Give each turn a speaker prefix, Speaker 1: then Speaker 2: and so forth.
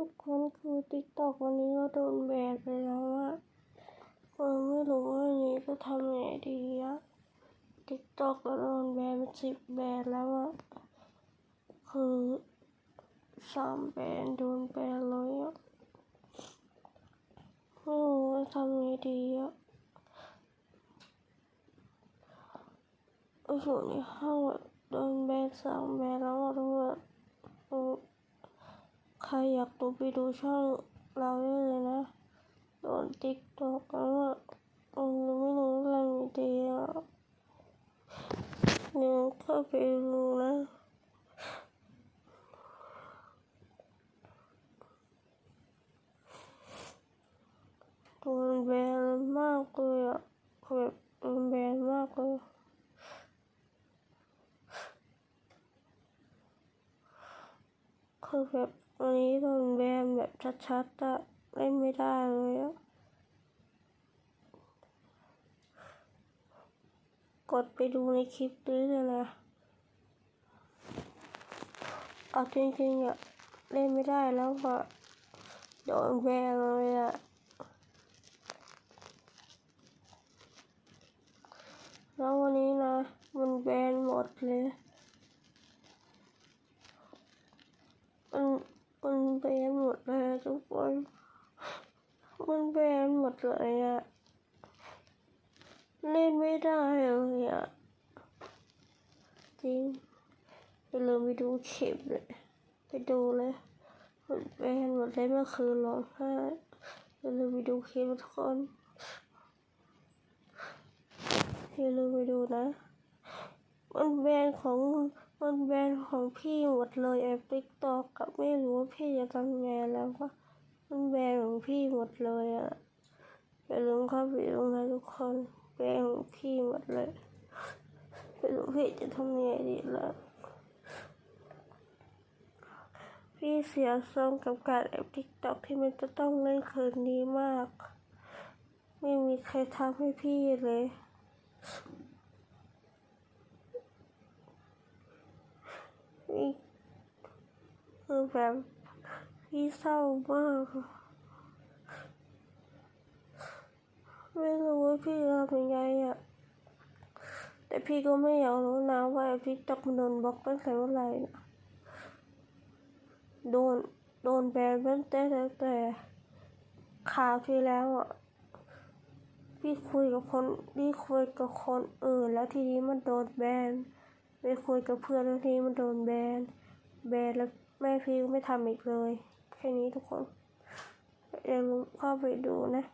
Speaker 1: ทุกคนคือติ๊กตอกวันนี้ก็โดนแบนไปแล้วอะคนไม่รู้ว่าวันนี้จะทำยังไงดีอะติ๊กตอกก็โดนแบนสิบแบนแล้วอะคือสามแบนโดนแบนเลยอะไม่รู้ว่าทำยังไงดีอะอยู่ในห้องโดนแบนสามแบนแล้วอะทุกคนเออ ใครอยากดูไปดูช่องเราได้เลยนะ โดนติ๊กตอกแล้วอะเออไม่รู้อะไรดีอะเนี่ยเข้าไปดูนะโดนแบนมากเลยอะแบบโดนแบนมากเลยคือแบบ วันนี้โดนแบนแบบชัดๆอะเล่นไม่ได้เลยอะกดไปดูในคลิปนี้เลยนะเอาจริงๆอะเล่นไม่ได้แล้วอะโดนแบนเลยอะแล้ววันนี้นะ มันแบนหมดเลย มันมันแบนหมดเลยทุกคน มั นแบนหมดเลยอะเล่นไม่ได้เลยอะจริงอย่าลืมไปดูคลิปเลย ไปดูเลยมันแบนหมดเลยเมื่อคืนร้องไห้อย่าลืมไปดูคลิปทุกคนอย่าลืมไปดูนะ มันแบนของมันแบนของพี่หมดเลยแอปติ๊กตอกกับไม่รู้ว่าพี่จะทำไงแล้วก็มันแบนของพี่หมดเลยอะ อย่าลืมเข้าไปดูนะทุกคนแบนของพี่หมดเลยไม่รู้พี่จะทำยังไงดีล่ะพี่เสียทรงกับการแอปติ๊กตอกที่มันจะต้องเล่นคืนนี้มาก ไม่มีใครทำให้พี่เลยนี่คือแบบพี่เศร้ามาก ไม่รู้ว่าพี่ทำยังไงอะ แต่พี่ก็ไม่อยากรู้นะว่าพี่ตอกโดนบล็อกตั้งแต่เมื่อไหร่นะโดนโดนแบนตั้งแต่ตั้งแต่ข่าวที่แล้วอะ พี่คุยกับคนพี่คุยกับคนอื่นแล้วทีนี้มันโดนแบนไปคุยกับเพื่อนแล้วทีนี้มันโดนแบนแบนแล้วแม่พี่ก็ไม่ทำอีกเลย แค่นี้ทุกคนอย่าลืมเข้าไปดูนะ